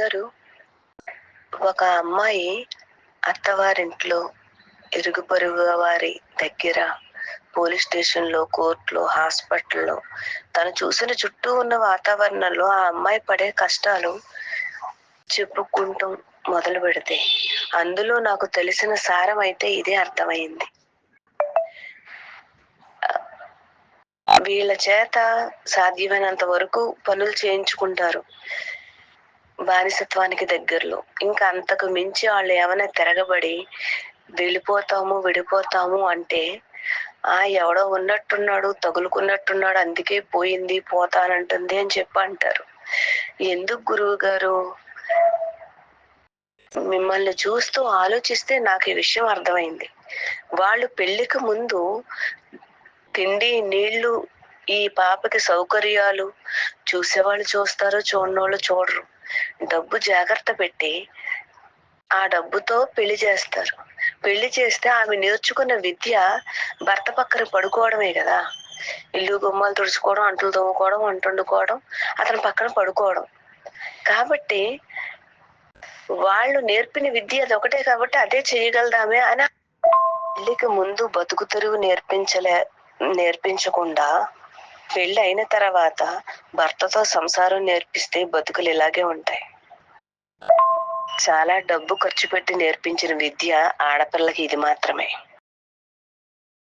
గారు ఒక అమ్మాయి అత్తవారింట్లో ఇరుగు పొరుగు వారి దగ్గర పోలీస్ స్టేషన్లో కోర్టులో హాస్పిటల్లో. తను చూసిన చుట్టూ ఉన్న వాతావరణంలో ఆ అమ్మాయి పడే కష్టాలు చెప్పుకుంటూ మొదలు పెడితే అందులో నాకు తెలిసిన సారం అయితే ఇదే అర్థమైంది. వీళ్ళ చేత సాధ్యమైనంత వరకు పనులు చేయించుకుంటారు. బానిసత్వానికి దగ్గరలో. ఇంకా అంతకు మించి వాళ్ళు ఏమైనా తిరగబడి వెళ్ళిపోతాము విడిపోతాము అంటే ఆ ఎవడో ఉన్నట్టున్నాడు తగులుకున్నట్టున్నాడు అందుకే పోయింది పోతానంటుంది అని చెప్పి అంటారు. ఎందుకు గురువు గారు? మిమ్మల్ని చూస్తూ ఆలోచిస్తే నాకు ఈ విషయం అర్థమైంది. వాళ్ళు పెళ్ళికి ముందు తిండి నీళ్ళు ఈ పాపకి సౌకర్యాలు చూసేవాళ్ళు చూస్తారు చూడనోళ్ళు చూడరు. డబ్బు జాగ్రత్త పెట్టి ఆ డబ్బుతో పెళ్ళి చేస్తారు. పెళ్ళి చేస్తే ఆమె నేర్చుకున్న విద్య భర్త పక్కన పడుకోవడమే కదా. ఇల్లు గుమ్మాలు తుడుచుకోవడం అంటలు తోముకోవడం వంట వండుకోవడం అతని పక్కన పడుకోవడం. కాబట్టి వాళ్ళు నేర్పిన విద్య అది ఒకటే కాబట్టి అదే చేయగలదామే అని పెళ్ళికి ముందు బతుకు తెరువు నేర్పించలే నేర్పించకుండా పెళ్ళి అయిన తర్వాత భర్తతో సంసారం నేర్పిస్తే బతుకులు ఇలాగే ఉంటాయి. చాలా డబ్బు ఖర్చు పెట్టి నేర్పించిన విద్య ఆడపిల్లకి ఇది మాత్రమే.